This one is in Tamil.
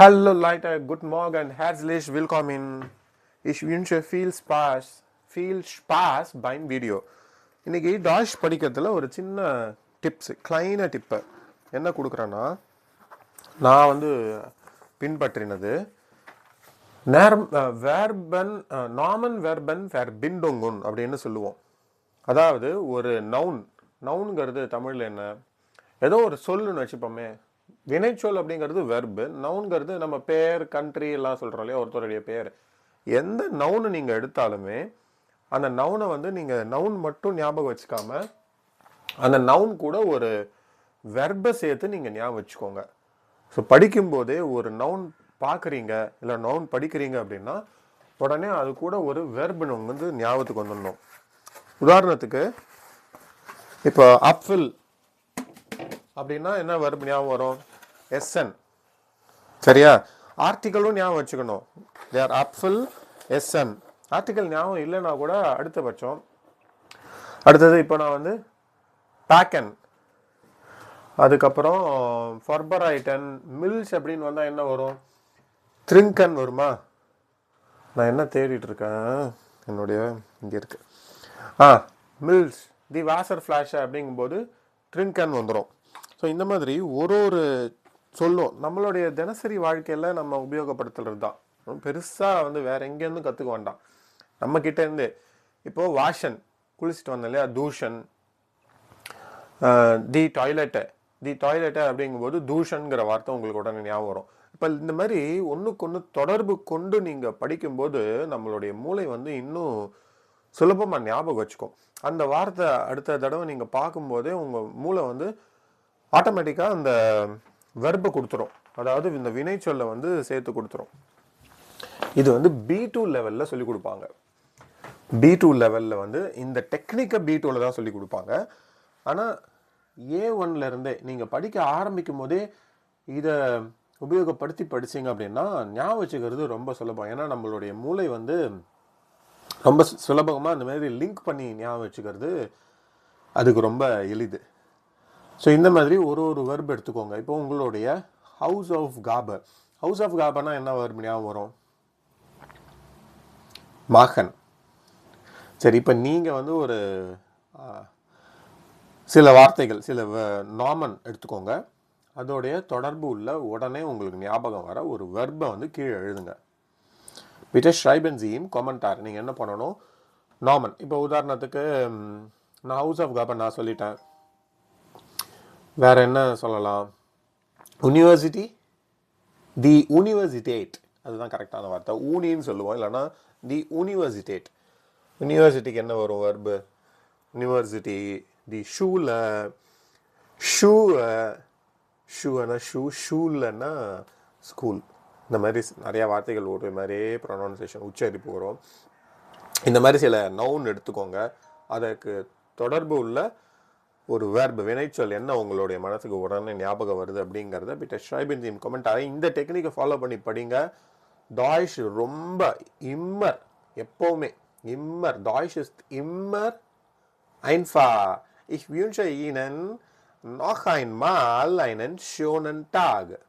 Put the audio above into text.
Hallo Leute, guten Morgen, herzlich willkommen. Ich wünsche viel Spaß, viel Spaß beim Video. இன்னைக்கு டாஷ் படிக்கிறதுல ஒரு சின்ன டிப்ஸ் கிளைன டிப்பு என்ன கொடுக்குறேன்னா நான் வந்து பின்பற்றினது நேரம் வேர்பன் நாமன் வேர்பன் வேர் பின்டொங்குன் அப்படின்னு சொல்லுவோம். அதாவது ஒரு நவுன் நவுனுங்கிறது தமிழில் என்ன? ஏதோ ஒரு சொல்லுன்னு வச்சுப்போமே வினைச்சொல் அப்படிங்கிறது வெர்பு நவுன்கிறது நம்ம பேர் கண்ட்ரி எல்லாம் சொல்கிறோம் இல்லையா? ஒருத்தருடைய பேர். எந்த நவுனு நீங்கள் எடுத்தாலுமே அந்த நவுனை வந்து நீங்கள் நவுன் மட்டும் ஞாபகம் வச்சுக்காம அந்த நவுன் கூட ஒரு வெர்பை சேர்த்து நீங்கள் ஞாபகம் வச்சுக்கோங்க. ஸோ படிக்கும்போதே ஒரு நவுன் பார்க்குறீங்க இல்லை நவுன் படிக்கிறீங்க அப்படின்னா உடனே அது கூட ஒரு வெர்பு வந்து ஞாபகத்துக்கு வந்துடணும். உதாரணத்துக்கு இப்போ அப்ஃபில் அப்படின்னா என்ன வெர்பு ஞாபகம் வரும்? எஸ்என் சரியா? ஆர்டிக்கலும் ஞாபகம் வச்சுக்கணும். தேர் அப்ஃபில் எஸ்என் ஆர்டிக்கல் ஞாபகம் இல்லைன்னா கூட அடுத்த பட்சம். அடுத்தது இப்போ நான் வந்து பேக்கன் அதுக்கப்புறம் ஃபர்பரைட்டன் மில்ஸ் அப்படின்னு வந்தால் என்ன வரும்? த்ரிங்கன் வருமா? நான் என்ன தேடிட்டு இருக்கேன்? என்னுடைய இங்கே இருக்கு. ஆ மில்ஸ் தி வாசர் ஃப்ளாஷ் அப்படிங்கும்போது ட்ரிங்கன் வந்துடும் ஸோ இந்த மாதிரி ஒரு ஒரு சொல்லும். நம்மளுடைய தினசரி வாழ்க்கையில் நம்ம உபயோகப்படுத்துறது தான். பெருசாக வந்து வேற எங்கேருந்து கற்றுக்க வேண்டாம். நம்ம கிட்ட இருந்து வாஷன் குளிச்சுட்டு வந்தோம் இல்லையா? தூஷன் தி டாய்லெட்டு. தி டாய்லெட்டு அப்படிங்கும்போது தூஷன்கிற வார்த்தை உங்களுக்கு உடனே ஞாபகம் வரும். இப்போ இந்த மாதிரி ஒன்றுக்கு ஒன்று தொடர்பு கொண்டு நீங்கள் படிக்கும்போது நம்மளுடைய மூளை வந்து இன்னும் சுலபமாக ஞாபகம் வச்சுக்கும். அந்த வார்த்தை அடுத்த தடவை நீங்கள் பார்க்கும்போதே உங்கள் மூளை வந்து ஆட்டோமேட்டிக்காக அந்த வெர்பை கொடுத்துரும். அதாவது இந்த வினைச்சொல்லை வந்து சேர்த்து கொடுத்துரும். இது வந்து பி டூ லெவலில் சொல்லிக் கொடுப்பாங்க. பி டூ லெவலில் வந்து இந்த டெக்னிக்கை பி டூவில் தான் சொல்லிக் கொடுப்பாங்க. ஆனால் ஏ ஒன்லேருந்தே நீங்கள் படிக்க ஆரம்பிக்கும் போதே இதை உபயோகப்படுத்தி படிச்சீங்க அப்படின்னா ஞாபகம் வச்சுக்கிறது ரொம்ப சுலபம். ஏன்னா நம்மளுடைய மூளை வந்து ரொம்ப சுலபமாக இந்த மாதிரி லிங்க் பண்ணி ஞாபகம் வச்சுக்கிறது அதுக்கு ரொம்ப எளிது. ஸோ இந்த மாதிரி ஒரு ஒரு வெர்ப் எடுத்துக்கோங்க. இப்போ உங்களுடைய ஹவுஸ் ஆஃப் காபர் ஹவுஸ் ஆஃப் காபர்னா என்ன வெர்ப் ஞாபகம் வரும்? மகன். சரி இப்போ நீங்கள் வந்து ஒரு சில வார்த்தைகள் சில நாமன் எடுத்துக்கோங்க. அதோடைய தொடர்பு உள்ள உடனே உங்களுக்கு ஞாபகம் வர ஒரு வெர்பை வந்து கீழே எழுதுங்க. விட்ட ஷ்ரைபன்சியும் கொமெண்டார் நீங்கள் என்ன பண்ணணும்? நாமன் இப்போ உதாரணத்துக்கு நான் ஹவுஸ் ஆஃப் காபர் நான் சொல்லிட்டேன். வேறு என்ன சொல்லலாம்? யூனிவர்சிட்டி தி யூனிவர்சிட்டேட் அதுதான் கரெக்டான வார்த்தை. ஊனின்னு சொல்லுவோம். இல்லைன்னா தி யூனிவர்சிட்டேட் யூனிவர்சிட்டிக்கு என்ன வரும் வர்பு யூனிவர்சிட்டி தி ஷூவில் ஷூ ஷூனா ஷூ ஷூலன்னா ஸ்கூல் இந்த மாதிரி நிறையா வார்த்தைகள் ஓடுற மாதிரியே ப்ரொனவுன்சேஷன் உச்சரிப்பு வரும். இந்த மாதிரி சில நவுன் எடுத்துக்கோங்க. அதற்கு தொடர்பு உள்ள ஒரு வேர்பு வினைச்சொல் என்ன உங்களுடைய மனசுக்கு உடனே ஞாபகம் வருது அப்படிங்கிறத பிட்ட ஷைபின் டீம் கமெண்ட் ஆகி இந்த டெக்னிக்கை ஃபாலோ பண்ணி படிங்க டாய்ஷ் ரொம்ப இம்மர் எப்போவுமே இம்மர் டாய்ஷ் இஸ் இம்மர் einfach. Ich wünsche Ihnen noch einmal einen schönen Tag.